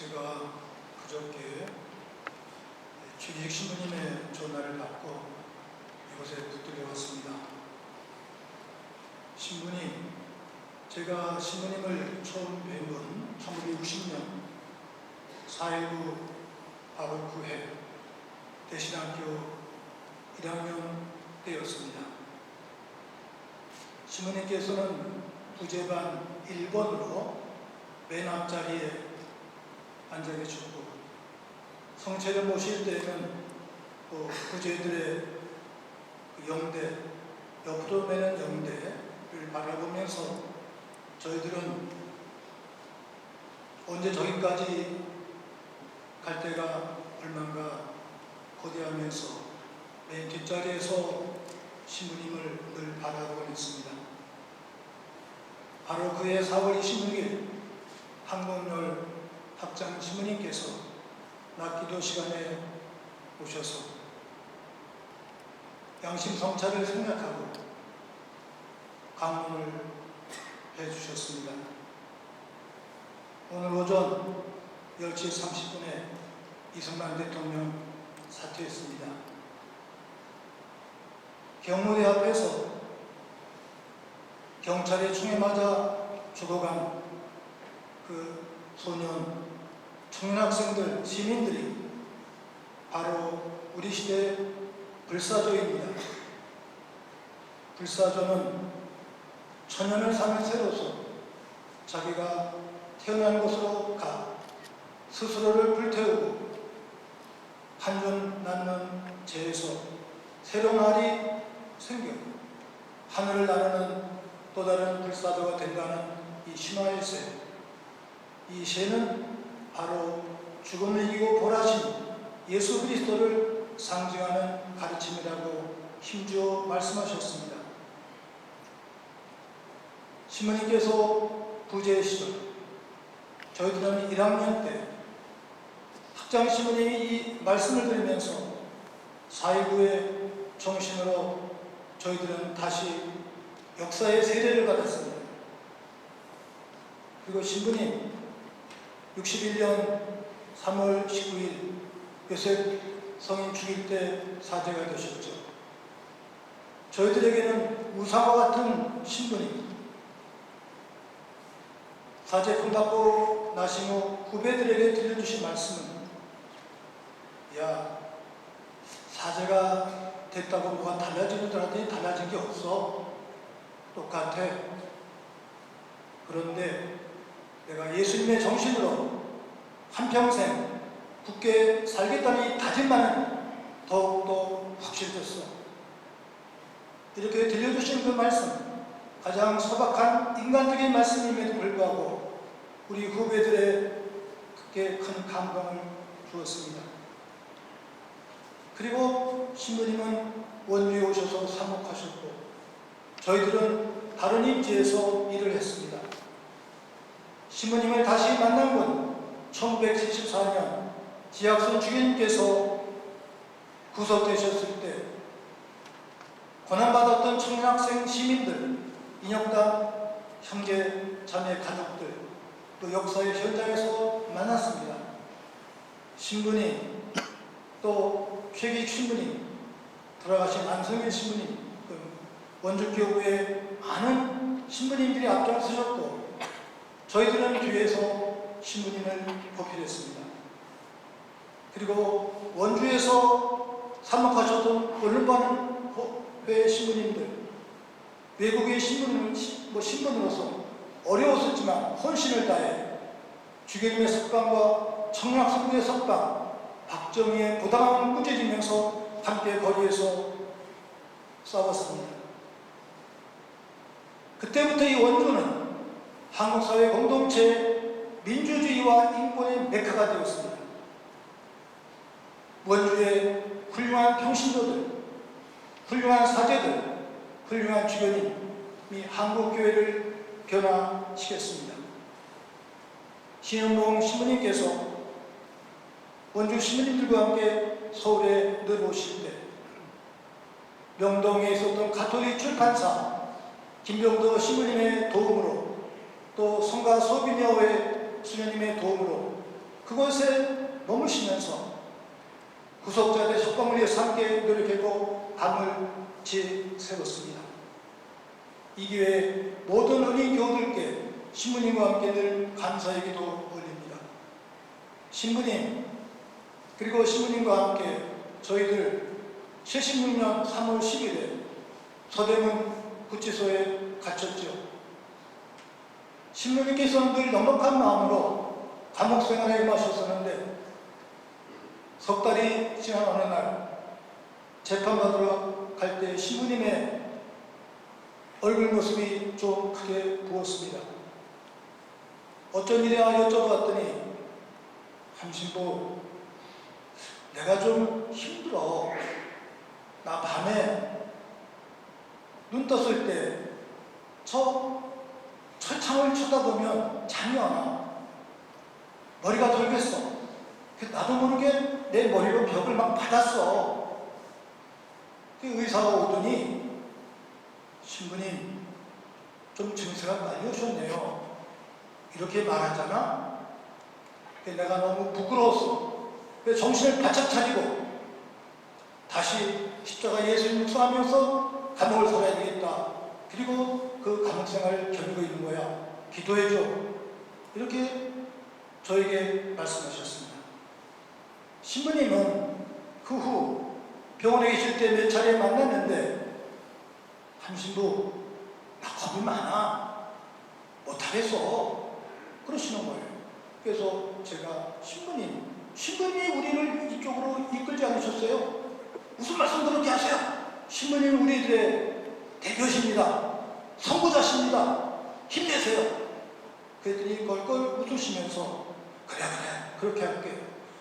제가 그저께 최기식 신부님의 전화를 받고 이곳에 붙들려 왔습니다. 신부님, 제가 신부님을 처음 뵌건 1960년 4.19 바로 그해 대신학교 1학년 때였습니다. 신부님께서는 부재반 1번으로 맨 앞자리에 앉아 계셨고 성체를 모실 때는 또 부재들의 그 영대, 옆으로 매는 영대를 바라보면서 저희들은 언제 저기까지 갈 때가 얼마인가 거대하면서 맨 뒷자리에서 신부님을 늘 바라보곤 했습니다. 바로 그해 4월 26일 한국열 학장 신부님께서 낮 기도 시간에 오셔서 양심 성찰을 생각하고 강론을 해주셨습니다. 오늘 오전 10시 30분에 이승만 대통령 사퇴했습니다. 경무대 앞에서 경찰의 총에 맞아 죽어간 그 소년, 청년 학생들, 시민들이 바로 우리 시대의 불사조입니다. 불사조는 천연을 사는 새로서 자기가 태어난 곳으로 가 스스로를 불태우고 한전 낳는 재에서 새로운 알이 생겨 하늘을 나르는 또 다른 불사조가 된다는 이 신화의 새. 이 새는 바로 죽음을 이기고 보라신 예수 그리스도를 상징하는 가르침이라고 힘주어 말씀하셨습니다. 신부님께서 부재 시절 저희들은 1학년 때 학장 신부님이 이 말씀을 들으면서 4.19의 정신으로 저희들은 다시 역사의 세례를 받았습니다. 그리고 신부님 61년 3월 19일 요셉 성인 죽일 때 사제가 되셨죠. 저희들에게는 우상과 같은 신부님 사제 응답고 나신 후 후배들에게 들려주신 말씀은 야 사제가 됐다고 뭐가 달라지는 줄 알았더니 달라진 게 없어. 똑같아. 그런데 내가 예수님의 정신으로 한평생 굳게 살겠다는 이 다짐만은 더욱더 확실해졌어 이렇게 들려주신 그 말씀 가장 소박한 인간적인 말씀임에도 불구하고 우리 후배들의 크게 큰 감동을 주었습니다. 그리고 신부님은 원주에 오셔서 사목하셨고 저희들은 다른 입지에서 일을 했습니다. 신부님을 다시 만난 건 1974년 지학선 주교님께서 구속되셨을 때 고난받았던 청년학생 시민들, 인혁단, 형제, 자매, 가족들, 또 역사의 현장에서 만났습니다. 신부님, 또 최기 신부님, 돌아가신 안성일 신부님, 그 원주교구의 많은 신부님들이 앞장서셨고 저희들은 교회에서 신부님을 보필했습니다. 그리고 원주에서 사목하셨던 언론반 회 신부님들, 외국의 신부님, 뭐 신분으로서 어려웠었지만 헌신을 다해 주교님의 석방과 청락성부의 석방, 박정희의 부당함을 꾸짖으면서 함께 거리에서 싸웠습니다. 그때부터 이 원주는 한국 사회 공동체 민주주의와 인권의 메카가 되었습니다. 원주의 훌륭한 평신도들, 훌륭한 사제들, 훌륭한 주교님이 한국교회를 변화시켰습니다. 신현봉 신부님께서 원주 신부님들과 함께 서울에 늘 오실 때 명동에 있었던 가톨릭 출판사 김병도 신부님의 도움으로 또 성가 소비녀회 수녀님의 도움으로 그곳에 머무시면서 구속자들의 석방을위해서 함께 노력했고 밤을 지 세웠습니다. 이 기회에 모든 은인 교우들께 신부님과 함께 늘 감사의 기도 올립니다. 신부님 그리고 신부님과 함께 저희들 76년 3월 10일에 서대문 구치소에 갇혔죠. 신부님께서는 늘 넉넉한 마음으로 감옥 생활에 임하셨었는데 석 달이 지난 어느 날 재판받으러 갈 때 신부님의 얼굴 모습이 좀 크게 부었습니다. 어쩐 일이야 여쭤봤더니 함신부 내가 좀 힘들어. 나 밤에 눈 떴을 때저철 창을 쳐다보면 잠이 안 와. 머리가 돌겠어. 그 나도 모르게 내 머리로 벽을 막 받았어. 그 의사가 오더니 신부님 좀 증세가 많이 오셨네요. 이렇게 말하잖아. 그 내가 너무 부끄러웠어. 그 정신을 바짝 차리고 다시 십자가 예수를 묵상하면서 감옥을 살아야 되겠다. 그리고 그 감옥 생활을 견디고 있는 거야. 기도해줘. 이렇게 저에게 말씀하셨습니다. 신부님은 그 후 병원에 계실 때 몇 차례 만났는데 함신부 나 겁이 많아. 못하겠어. 그러시는 거예요. 그래서 제가 신부님, 신부님이 우리를 이쪽으로 이끌지 않으셨어요? 무슨 말씀 그렇게 하세요? 신부님 우리들의 대표십니다. 선구자십니다. 힘내세요. 그랬더니 껄껄 웃으시면서 그래 그래 그렇게 할게.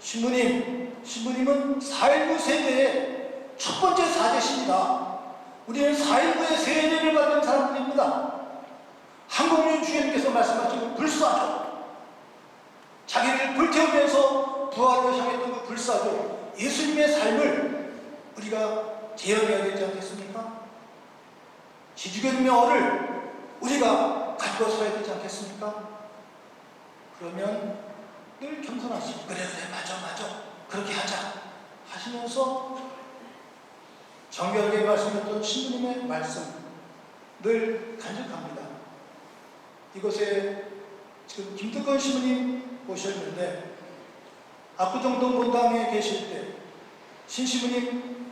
신부님, 신부님은 4.19 세대의 첫 번째 사제십니다. 우리는 4.19의 세례를 받은 사람들입니다. 한국민 주님께서 말씀하신 불사조 자기를 불태우면서 부활로 향했던 그 불사조 예수님의 삶을 우리가 재현해야 되지 않겠습니까? 지주교님의 우리가 가지고 서야 되지 않겠습니까? 그러면 늘 겸손하시고 그래 그래 맞아 맞아 그렇게 하자 하시면서 정결하게 말씀했던 신부님의 말씀 늘 간직합니다. 이곳에 지금 김특건 신부님 오셨는데 압구정동 본당에 계실 때 신신부님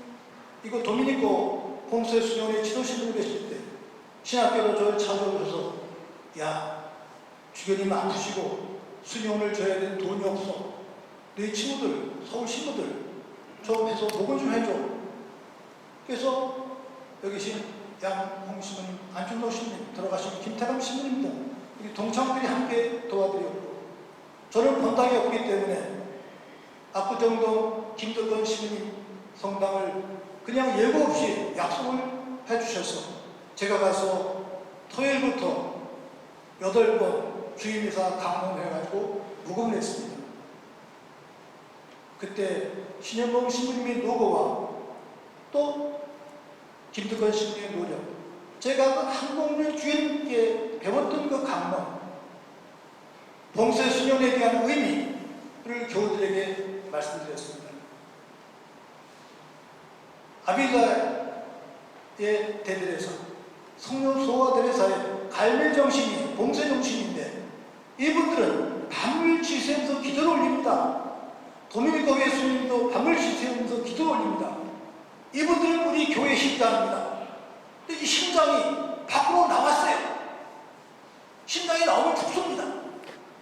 이거 도미니코 홍세 수련회 지도신부 계실 때 신학교로 저를 찾아오셔서 야 주교님 아프시고 수련을 줘야 되는 돈이 없어. 너희 친구들 서울 신부들 좀 해서 복원 좀 해줘. 그래서 여기 계신 양홍 신부님 안준호 신부님 들어가신 김태감 신부님 등 동창들이 함께 도와드렸고 저는 본당이 없기 때문에 압구정동 김덕건 시민님 성당을 그냥 예고 없이 약속을 해주셔서 제가 가서 토요일부터 여덟 번 주임이사 강론해가지고 녹음을 했습니다. 그때 신현봉 신부님의 노고와 또 김덕건 신부님의 노력 제가 그 한국민 주임께 배웠던 그 강론 봉쇄 수련에 대한 의미를 교우들에게 말씀드렸습니다. 아비가의 대들에서 성령 소화들에서의 갈멜 정신이 봉쇄 정신인데 이분들은 밤을 지새면서 기도를 올립니다. 도미니코 예수님도 밤을 지새면서 기도를 올립니다. 이분들은 우리 교회 심장입니다. 근데 이 심장이 밖으로 나왔어요. 심장이 나오면 죽습니다.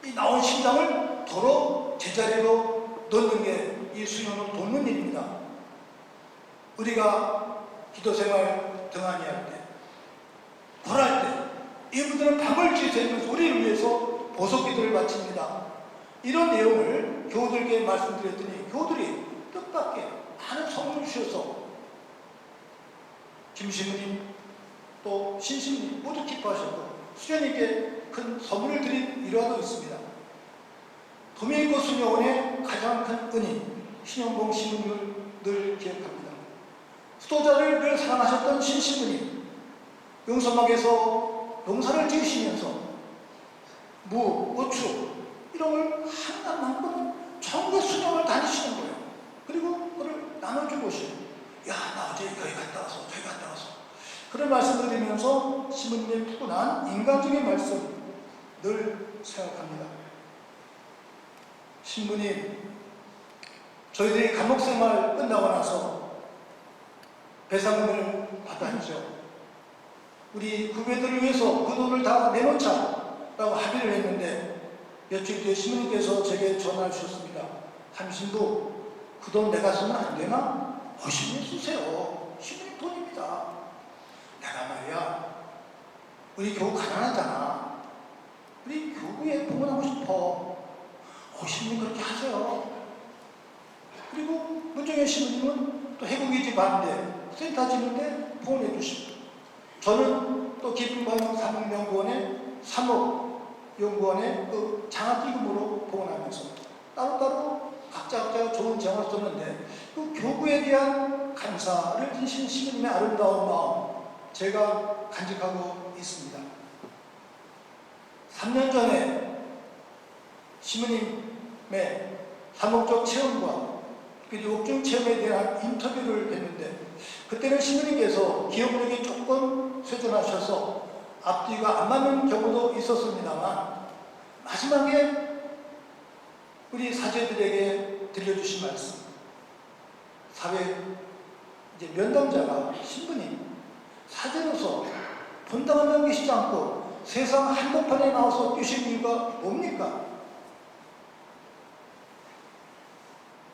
이 나온 심장을 도로 제자리로 넣는 게 이 수련을 돕는 일입니다. 우리가 기도 생활 등한히 할 때, 벌할 때, 이분들은 밤을 지새면서 우리를 위해서 보석 기도를 바칩니다. 이런 내용을 교우들께 말씀드렸더니 교우들이 뜻밖의 많은 선물을 주셔서 김신부님 또 신신님 모두 기뻐하셨고 수련님께 큰 선물을 드린 일화도 있습니다. 도미니코 수녀원의 가장 큰 은인 신영봉 신부님을 늘 기억합니다. 수도자를 늘 사랑하셨던 신신부님 용서막에서 농사를 지으시면서 무, 고추 이런 걸 하나만큼 전부 수령을 다니시는 거예요. 그리고 그걸 나눠준 것이에요. 야, 나 어제 여기 갔다 와서 저기 갔다 와서 그런 말씀을 드리면서 신부님의 푸근한 인간적인 말씀 늘 생각합니다. 신부님, 저희들이 감옥 생활 끝나고 나서 배상금을 받아야죠. 우리 구배들을 위해서 그 돈을 다 내놓자라고 합의를 했는데 며칠 뒤에 신부님께서 제게 전화를 주셨습니다. 함신부, 그 돈 내가 쓰면 안 되나? 어, 신부님 쓰세요. 신부님 돈입니다. 내가 말이야, 우리 교우 가난하잖아. 우리 교구에 봉헌하고 싶어. 어, 신부님 그렇게 하세요. 그리고 문정현 신부님은 또 해국이지 반대 센터 짓는데 봉헌해 주시고 저는 또 기쁨과학 사목연구원의 사목연구원의 그 장학 기금으로 봉헌하면서 따로따로 각자 각자 좋은 정을 썼는데 그 교구에 대한 감사를 지신 신부님의 아름다운 마음 제가 간직하고 있습니다. 3년 전에 신부님의 사목적 체험과 그리고 옥중 체험에 대한 인터뷰를 했는데 그때는 신부님께서 기억력이 조금 쇠전하셔서 앞뒤가 안 맞는 경우도 있었습니다만 마지막에 우리 사제들에게 들려주신 말씀 사회 이제 면담자가 신부님 사제로서 본당을 남기시지 않고 세상 한복판에 나와서 뛰신 이유가 뭡니까?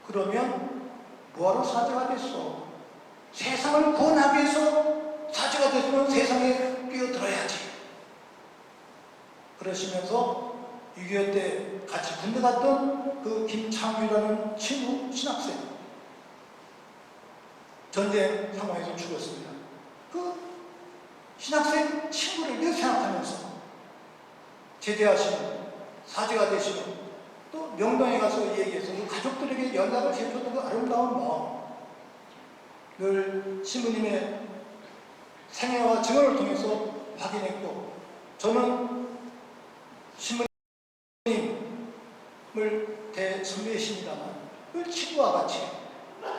그러면 뭐하러 사제가 됐어? 세상을 구원하기 위해서 사제가 됐으면 세상에 뛰어들어야지. 그러시면서 6.25 때 같이 군대 갔던 그 김창규라는 친구 신학생 전쟁 상황에서 죽었습니다. 그 신학생 친구를 늘 생각하면서 제대하시는 사제가 되시는 또 명동에 가서 얘기해서 그 가족들에게 연락을 해줬던 그 아름다운 마음 늘 신부님의 생애와 증언을 통해서 확인했고 저는 신부님을 대선배이십니다만 늘 친구와 같이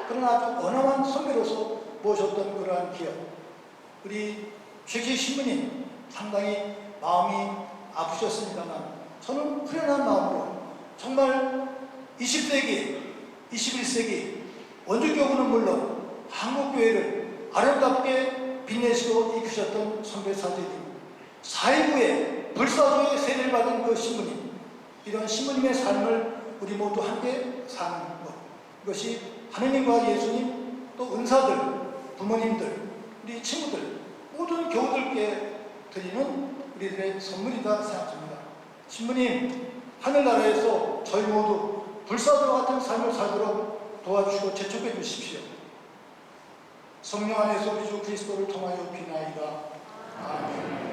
그러나 아주 원활한 선배로서 모셨던 그러한 기억. 우리 최지 신부님 상당히 마음이 아프셨습니다만 저는 후련한 마음으로 정말 20세기, 21세기 원주교구는 물론 한국교회를 아름답게 빛내시고 이끄셨던 선배 사제님 4.19에 불사조의 세례를 받은 그 신부님 이런 신부님의 삶을 우리 모두 함께 사는 것 이것이 하느님과 예수님 또 은사들 부모님들 우리 친구들 모든 교우들께 드리는 우리들의 선물이다 생각합니다 신부님 하늘나라에서 저희 모두 불사조 같은 삶을 살도록 도와주시고 재촉해 주십시오. 성령 안에서 우리 주 그리스도를 통하여 비나이다. 아멘.